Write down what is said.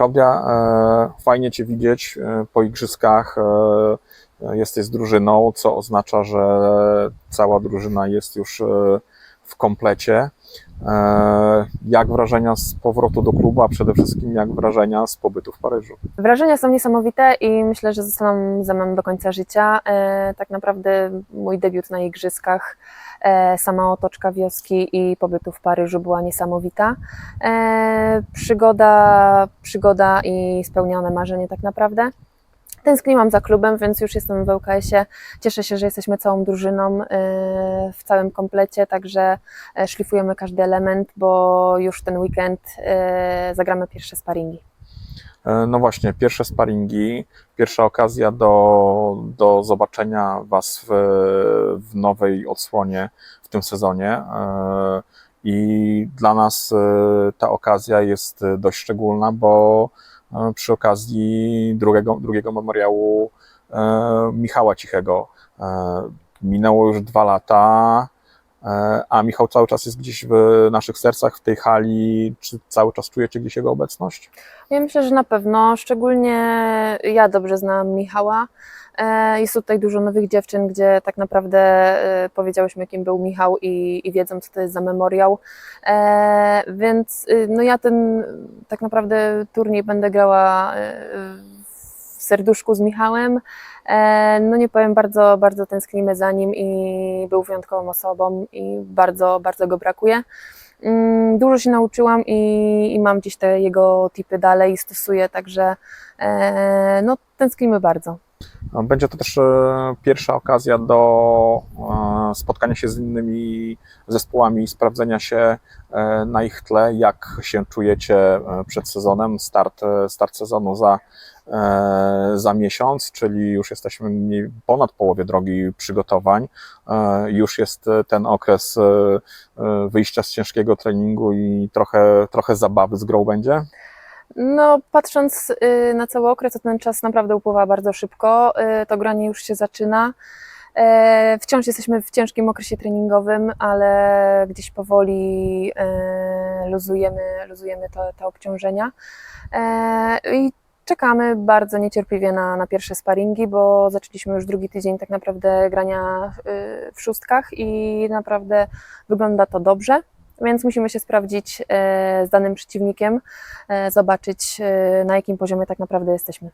E, fajnie Cię widzieć e, po igrzyskach. E, jesteś z drużyną, co oznacza, że cała drużyna jest już w komplecie. E, Jak wrażenia z powrotu do klubu, a przede wszystkim jak wrażenia z pobytu w Paryżu? Wrażenia są niesamowite i myślę, że zostaną ze mną do końca życia. E, tak naprawdę mój debiut na igrzyskach, e, sama otoczka wioski i pobytu w Paryżu była niesamowita. Przygoda, przygoda i spełnione marzenie tak naprawdę. Tęskniłam za klubem, więc już jestem w ŁKS-ie. Cieszę się, że jesteśmy całą drużyną e, w całym komplecie, także e, szlifujemy każdy element, bo już ten weekend e, zagramy pierwsze sparingi. E, No właśnie, pierwsze sparingi, pierwsza okazja do, do zobaczenia Was w, w nowej odsłonie w tym sezonie. E, I dla nas ta okazja jest dość szczególna, bo przy okazji drugiego, drugiego memoriału e, Michała Cichego e, minęło już dwa lata. E, A Michał cały czas jest gdzieś w naszych sercach, w tej hali. Czy cały czas czujecie gdzieś jego obecność? Ja myślę, że na pewno, szczególnie ja dobrze znam Michała. E, Jest tutaj dużo nowych dziewczyn, gdzie tak naprawdę e, powiedziałyśmy, kim był Michał i, i wiedzą, co to jest za memoriał. Więc y, no ja ten tak naprawdę turniej będę grała w serduszku z Michałem. E, No nie powiem, bardzo, bardzo tęsknimy za nim i był wyjątkową osobą i bardzo, bardzo go brakuje. Mm, Dużo się nauczyłam i, i mam gdzieś te jego tipy dalej i stosuję, także e, no, tęsknimy bardzo. Będzie to też e, pierwsza okazja do e, spotkania się z innymi zespołami, sprawdzenia się e, na ich tle, jak się czujecie przed sezonem. Start, start sezonu za, za miesiąc, czyli już jesteśmy ponad połowie drogi przygotowań. Już jest ten okres wyjścia z ciężkiego treningu i trochę, trochę zabawy z grą będzie. No, patrząc y, na cały okres, to ten czas naprawdę upływa bardzo szybko. Y, To granie już się zaczyna. E, Wciąż jesteśmy w ciężkim okresie treningowym, ale gdzieś powoli e, luzujemy, luzujemy to, te obciążenia. E, I czekamy bardzo niecierpliwie na, na pierwsze sparingi, bo zaczęliśmy już drugi tydzień tak naprawdę grania y, w szóstkach i naprawdę wygląda to dobrze. Więc musimy się sprawdzić e, z danym przeciwnikiem, e, zobaczyć e, na jakim poziomie tak naprawdę jesteśmy.